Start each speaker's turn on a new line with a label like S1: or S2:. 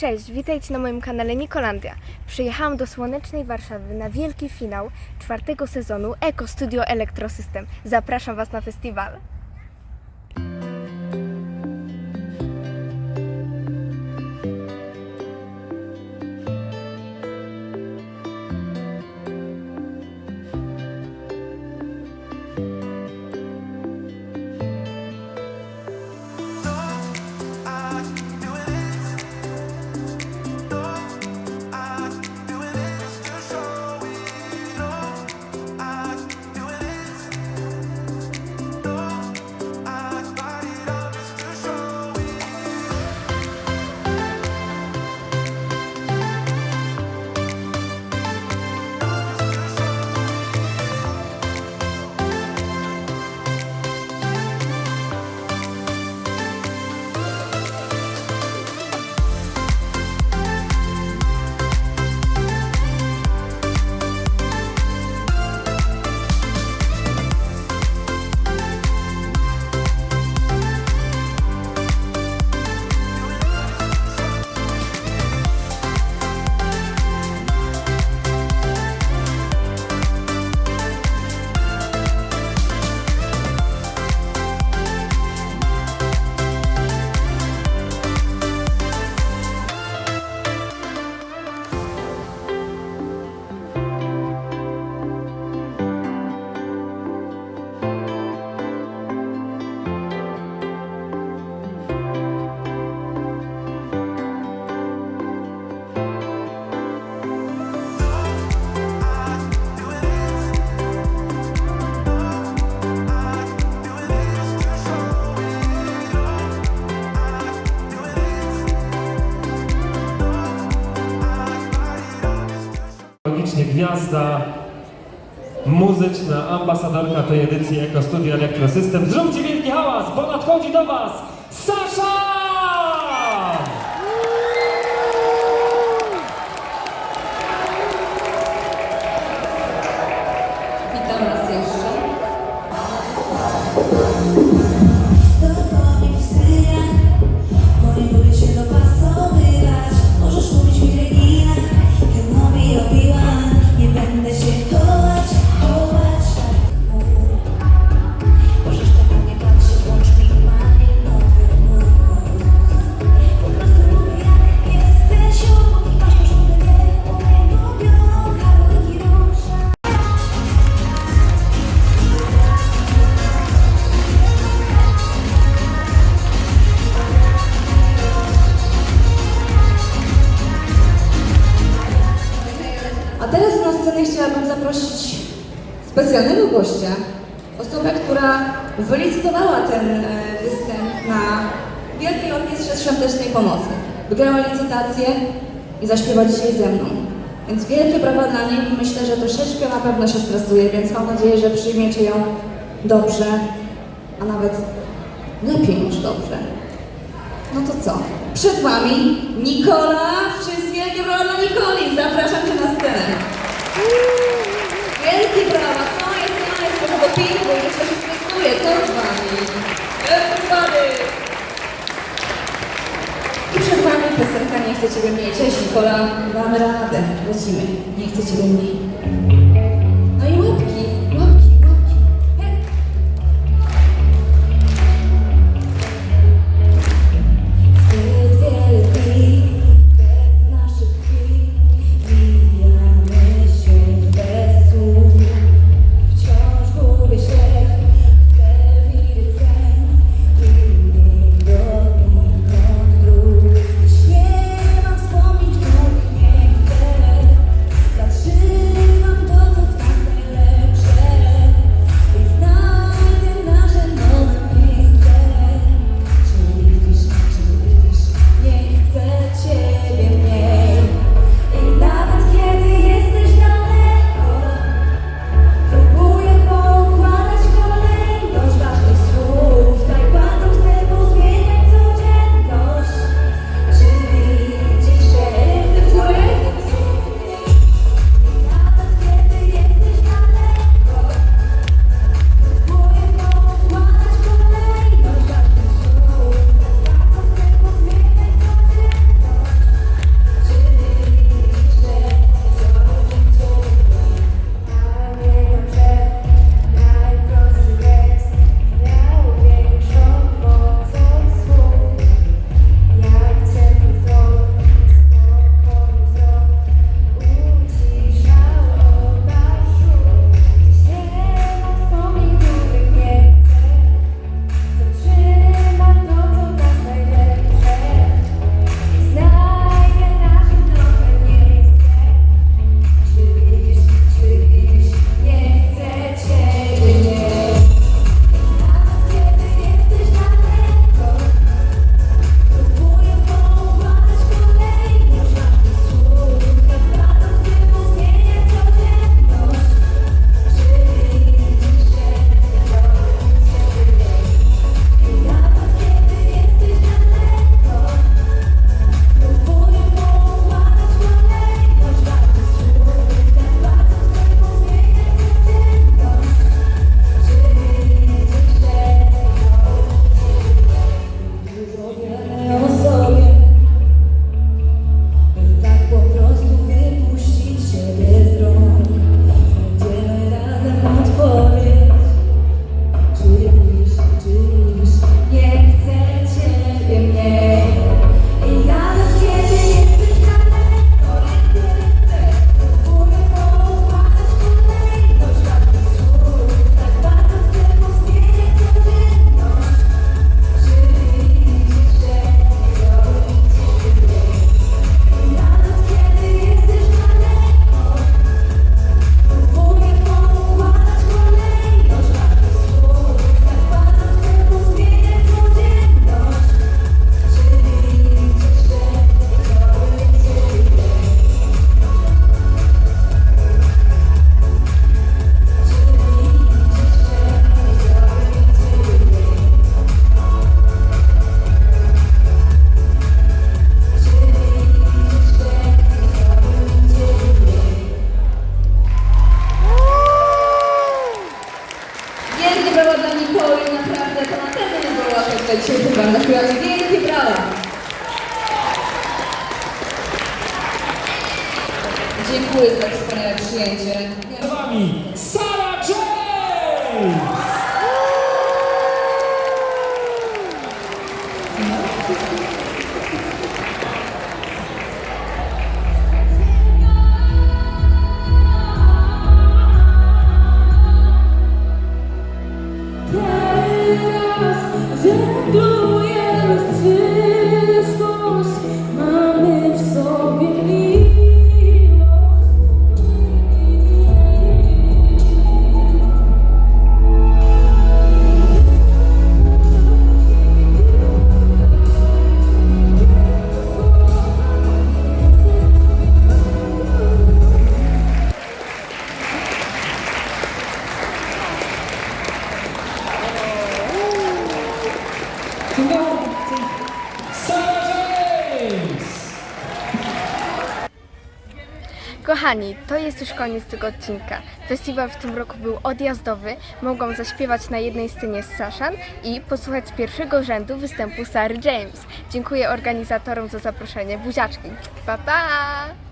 S1: Cześć, witajcie na moim kanale Nikolandia. Przyjechałam do słonecznej Warszawy na wielki finał czwartego sezonu Eko Studio Elektrosystem. Zapraszam Was na festiwal.
S2: Gwiazda muzyczna, ambasadorka tej edycji Eko Studio Elektrosystem. Zróbcie wielki hałas, bo nadchodzi do Was
S3: A teraz na scenę chciałabym zaprosić specjalnego gościa, osobę, która wylicytowała ten e, występ na Wielkiej Orkiestrze Świątecznej Pomocy. Wygrała licytację i zaśpiewa dzisiaj ze mną. Więc wielkie brawa dla niej i myślę, że troszeczkę na pewno się stresuje, więc mam nadzieję, że przyjmiecie ją dobrze, a nawet lepiej niż dobrze. No to co? Przed Wami Nikola, brawa dla Nikoli, zapraszam Cię na scenę. Wielkie brawa, co jest, co jest, trochę dopingu, jeszcze się stresuje, co z Wami? Everybody! I przed Wami piosenka Nie chcę Ciebie mniej. Cześć Nikola, damy radę, lecimy. Nie chcę Ciebie mniej. Dziękuję za wspaniałe przyjęcie.
S2: Wami Sara James!
S1: Kochani, to jest już koniec tego odcinka. Festiwal w tym roku był odjazdowy. Mogłam zaśpiewać na jednej scenie z Saszan i posłuchać pierwszego rzędu występu Sary James. Dziękuję organizatorom za zaproszenie. Buziaczki. Pa, pa!